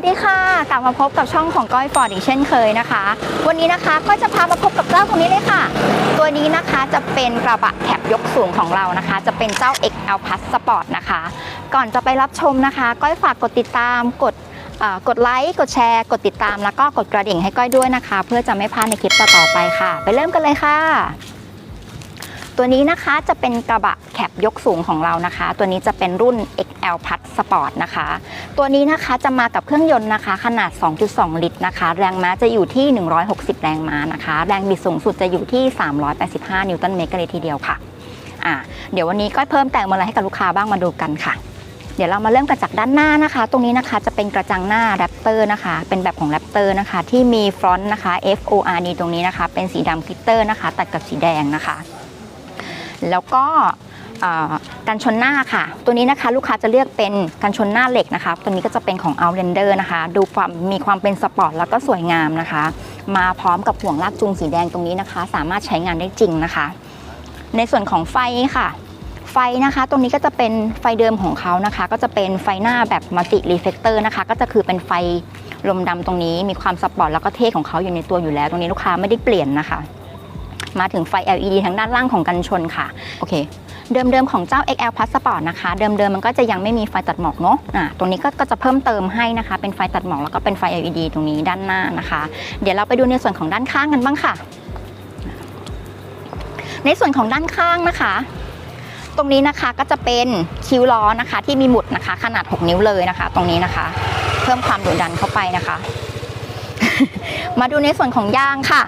สวัสดีค่ะ กลับมาพบกับช่องของก้อยฟอร์ดอีกเช่นเคยนะคะ วันนี้นะคะก็จะพามาพบกับเจ้าตัวนี้เลยค่ะ ตัวนี้นะคะจะเป็นกระบะแคบยกสูงของเรานะคะ จะเป็นเจ้า XL Plus Sport นะคะ ก่อนจะไปรับชมนะคะ ก้อยฝากกดติดตามกดกดไลค์กดแชร์ กดติดตามแล้วก็กดกระดิ่งให้ก้อยด้วยนะคะ เพื่อจะไม่พลาดในคลิปต่อๆไปค่ะ ไปเริ่มกันเลยค่ะ ตัวนี้นะคะจะเป็นกระบะแคบยกสูงของเรานะคะ ตัวนี้จะเป็นรุ่น XL Plus Sport นะคะ ตัวนี้นะคะจะมากับเครื่องยนต์นะคะ ขนาด 2.2 ลิตรนะคะ แรงม้าจะอยู่ที่ 160 แรงม้านะคะ แรงบิดสูงสุดจะอยู่ที่ 385 นิวตันเมตรกันเลยทีเดียวค่ะอ่าเดี๋ยววันนี้ก็เพิ่มแต่งอะไรให้กับลูกค้าบ้างมาดูกันค่ะเดี๋ยวเรามาเริ่มกันจากด้านหน้านะคะ ตรงนี้นะคะจะเป็นกระจังหน้าแรปเตอร์นะคะ เป็นแบบของแรปเตอร์นะคะ ที่มีฟรอนต์นะคะ F O R D ตรงนี้นะคะ เป็นสีดำกลิตเตอร์นะคะ ตัดกับสีแดงนะคะ แล้วก็กันชนหน้าค่ะ ตัวนี้นะคะลูกค้าจะเลือกเป็นกันชนหน้าเหล็กนะคะ ตัวนี้ก็จะเป็นของ Outlander นะคะ ดูความมีความเป็นสปอร์ตแล้วก็สวยงามนะคะ มาพร้อมกับห่วงลากจูงสีแดงตรงนี้นะคะ สามารถใช้งานได้จริงนะคะ ในส่วนของไฟค่ะ ไฟนะคะตรงนี้ก็จะเป็นไฟเดิมของเขานะคะ ก็จะเป็นไฟหน้าแบบมัลติรีเฟกเตอร์นะคะ ก็จะคือเป็นไฟลมดำตรงนี้ มีความสปอร์ตแล้วก็เท่ของเขาอยู่ในตัวอยู่แล้ว ตรงนี้ลูกค้าไม่ได้เปลี่ยนนะคะ มาถึงไฟ LED ทางด้านล่างของกันชนค่ะ โอเค เดิมๆของเจ้า XL Plus Sport นะคะ เดิมๆมันก็จะยังไม่มีไฟตัดหมอกเนาะอะตรงนี้ก็ก็จะเพิ่มเติมให้นะคะ เป็นไฟตัดหมอกแล้วก็เป็นไฟ LED ตรงนี้ด้านหน้านะคะ เดี๋ยวเราไปดูในส่วนของด้านข้างกันบ้างค่ะ ในส่วนของด้านข้างนะคะตรงนี้นะคะก็จะเป็นคิ้วล้อนะคะ ที่มีหมุดนะคะ ขนาด 6 นิ้วเลยนะคะ ตรงนี้นะคะ เพิ่มความดุดันเข้าไปนะคะ มาดูในส่วนของยางค่ะ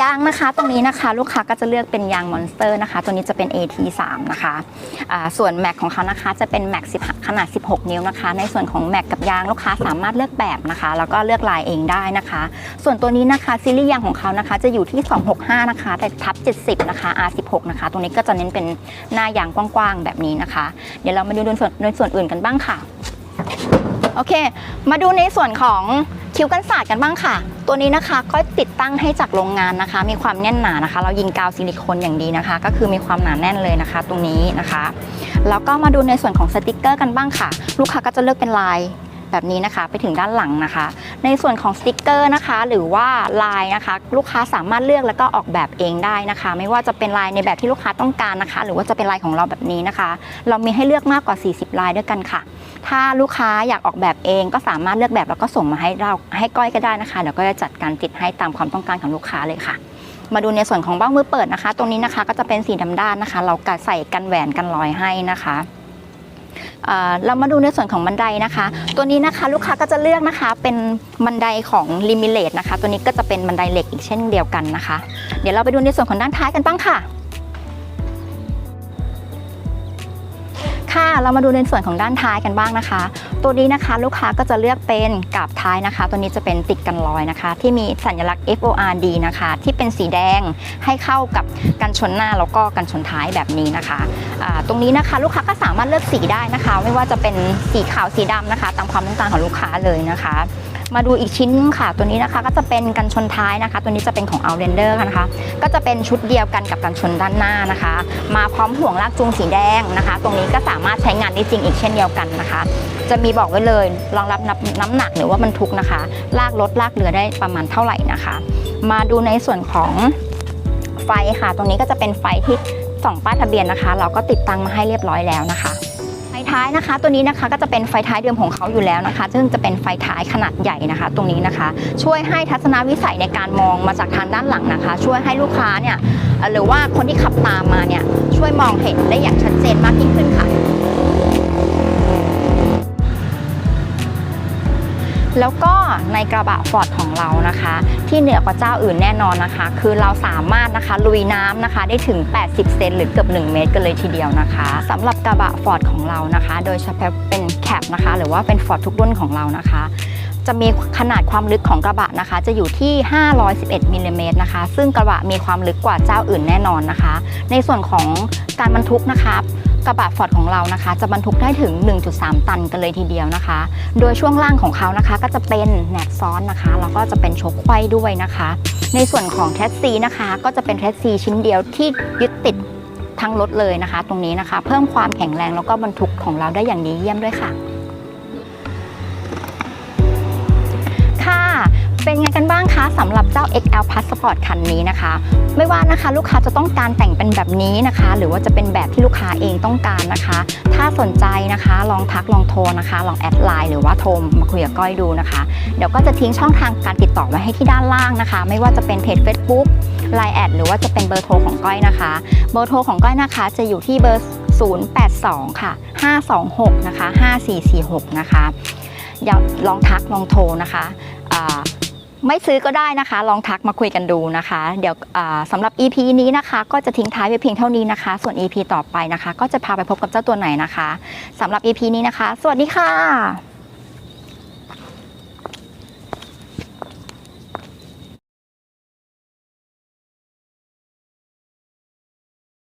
ยางนะคะตรงนี้นะคะลูกค้าก็จะเลือกเป็นยางมอนสเตอร์นะคะ ตัวนี้จะเป็น AT3 นะคะส่วนแม็กของเขานะคะจะเป็นแม็ก10ขนาด 16 นิ้วนะคะ ในส่วนของแม็กกับยางลูกค้าสามารถเลือกแบบนะคะ แล้วก็เลือกลายเองได้นะคะ ส่วนตัวนี้นะคะซีรีส์ยางของเขานะคะจะอยู่ที่ 265 นะคะ แต่ทับ 70 นะคะ R16 นะคะ ตรงนี้ก็จะเน้นเป็นหน้ายางกว้างๆแบบนี้นะคะ เดี๋ยวเรามาดูในส่วนในส่วนอื่นกันบ้างค่ะ โอเค มาดูในส่วนของคิ้วกันศาสตร์กันบ้างค่ะ ตัวนี้นะคะก็ติดตั้งให้จากโรงงานนะคะ มีความแน่นหนานะคะ เรายิงกาวซิลิโคนอย่างดีนะคะ ก็คือมีความหนาแน่นเลยนะคะ ตรงนี้นะคะ แล้วก็มาดูในส่วนของสติกเกอร์กันบ้างค่ะ ลูกค้าก็จะเลือกเป็นลาย แบบนี้นะคะไปถึงด้านหลังนะคะ ในส่วนของสติกเกอร์นะคะ หรือว่าลายนะคะ ลูกค้าสามารถเลือกแล้วก็ออกแบบเองได้นะคะ ไม่ว่าจะเป็นลายในแบบที่ลูกค้าต้องการนะคะ หรือว่าจะเป็นลายของเราแบบนี้นะคะ เรามีให้เลือกมากกว่า 40 ลายด้วยกันค่ะ ถ้าลูกค้าอยากออกแบบเองก็สามารถเลือกแบบแล้วก็ส่งมาให้เราให้ก้อยก็ได้นะคะเดี๋ยวก็จะจัดการติดให้ตามความต้องการของลูกค้าเลยค่ะมาดูในส่วนของเบ้ามือเปิดนะคะ ตรงนี้นะคะก็จะเป็นสีดำด้านนะคะ เรากัดใส่กันแหวนกันรอยให้นะคะ เรามาดูในส่วนของบันไดนะคะ ตัวนี้นะคะลูกค้าก็จะเลือกนะคะเป็นบันไดของลิมิเลตนะคะ ตัวนี้ก็จะเป็นบันไดเหล็กอีกเช่นเดียวกันนะคะ เดี๋ยวเราไปดูในส่วนของด้านท้ายกันบ้างค่ะ ค่ะ เรามาดูในส่วนของด้านท้ายกันบ้างนะคะ ตัวนี้นะคะลูกค้าก็จะเลือกเป็นกับท้ายนะคะ ตัวนี้จะเป็นติดกันรอยนะคะ ที่มีสัญลักษณ์ FORD นะคะ ที่เป็นสีแดงให้เข้ากับกันชนหน้าแล้วก็กันชนท้ายแบบนี้นะคะตรงนี้นะคะ ลูกค้าก็สามารถเลือกสีได้นะคะ ไม่ว่าจะเป็นสีขาวสีดำนะคะ ตามความต้องการของลูกค้าเลยนะคะ มาดูอีกชิ้นค่ะ ตัวนี้นะคะก็จะเป็นกันชนท้ายนะคะ ตัวนี้จะเป็นของ Outlander นะคะ ก็จะเป็นชุดเดียวกันกับกันชนด้านหน้านะคะ มาพร้อมห่วงลากจูงสีแดงนะคะ ตรงนี้ก็สามารถใช้งานได้จริงอีกเช่นเดียวกันนะคะ จะมีบอกไว้เลยรองรับน้ำหนักหรือว่าบรรทุกนะคะ ลากรถลากเรือได้ประมาณเท่าไหร่นะคะ มาดูในส่วนของไฟค่ะ ตรงนี้ก็จะเป็นไฟที่ส่องป้ายทะเบียนนะคะ เราก็ติดตั้งมาให้เรียบร้อยแล้วนะคะ ท้ายนะคะ ตัวนี้นะคะก็จะเป็นไฟท้ายเดิมของเขาอยู่แล้วนะคะ ซึ่งจะเป็นไฟท้ายขนาดใหญ่นะคะ ตรงนี้นะคะ ช่วยให้ทัศนวิสัยในการมองมาจากทางด้านหลังนะคะ ช่วยให้ลูกค้าเนี่ยหรือว่าคนที่ขับตามมาเนี่ยช่วยมองเห็นได้อย่างชัดเจนมากยิ่งขึ้นค่ะแล้วก็ในกระบะฟอร์ดของเรานะคะ ที่เหนือกว่าเจ้าอื่นแน่นอนนะคะ คือเราสามารถนะคะลุยน้ำนะคะได้ถึง 80 เซนหรือเกือบ 1 เมตรกันเลยทีเดียวนะคะสำหรับกระบะฟอร์ด เรานะคะ โดยเฉพาะเป็นแคปนะคะ หรือว่าเป็นฟอร์ดทุกรุ่นของเรานะคะ จะมีขนาดความลึกของกระบะนะคะ จะอยู่ที่ 511มิลลิเมตรนะคะ ซึ่งกระบะมีความลึกกว่าเจ้าอื่นแน่นอนนะคะ ในส่วนของการบรรทุกนะคะกระบะฟอร์ดของเรานะคะ จะบรรทุกได้ถึง 1.3 ตันกันเลยทีเดียวนะคะ โดยช่วงล่างของเขานะคะ ก็จะเป็นแหนบซ้อนนะคะ แล้วก็จะเป็นโชคไขว้ด้วยนะคะ ในส่วนของแทสซีนะคะ ก็จะเป็นแทสซีชิ้นเดียวที่ยึดติด ทั้งรถเลยนะคะ ตรงนี้นะคะ เพิ่มความแข็งแรงแล้วก็บรรทุกของเราได้อย่างดีเยี่ยมด้วยค่ะ เป็นไงกันบ้างคะสำหรับเจ้า XL Passport คันนี้นะคะ ไม่ว่านะคะลูกค้าจะต้องการแต่งเป็นแบบนี้นะคะ หรือว่าจะเป็นแบบที่ลูกค้าเองต้องการนะคะ ถ้าสนใจนะคะ ลองทักลองโทรนะคะ ลองแอดไลน์หรือว่าโทรมาคุยกับก้อยดูนะคะ เดี๋ยวก็จะทิ้งช่องทางการติดต่อไว้ให้ที่ด้านล่างนะคะ ไม่ว่าจะเป็นเพจ Facebook Line แอดหรือว่าจะเป็นเบอร์โทรของก้อยนะคะ เบอร์โทรของก้อยนะคะ จะอยู่ที่เบอร์ 082 ค่ะ 526 นะคะ 5446 นะคะอย่าลองทักลองโทรนะคะ ไม่ซื้อก็ได้นะคะ ลองทักมาคุยกันดูนะคะ เดี๋ยวสำหรับ EP นี้นะคะ ก็จะทิ้งท้ายไว้เพียงเท่านี้นะคะ ส่วน EP ต่อไปนะคะ ก็จะพาไปพบกับเจ้าตัวไหนนะคะสำหรับ EP นี้นะคะ สวัสดีค่ะ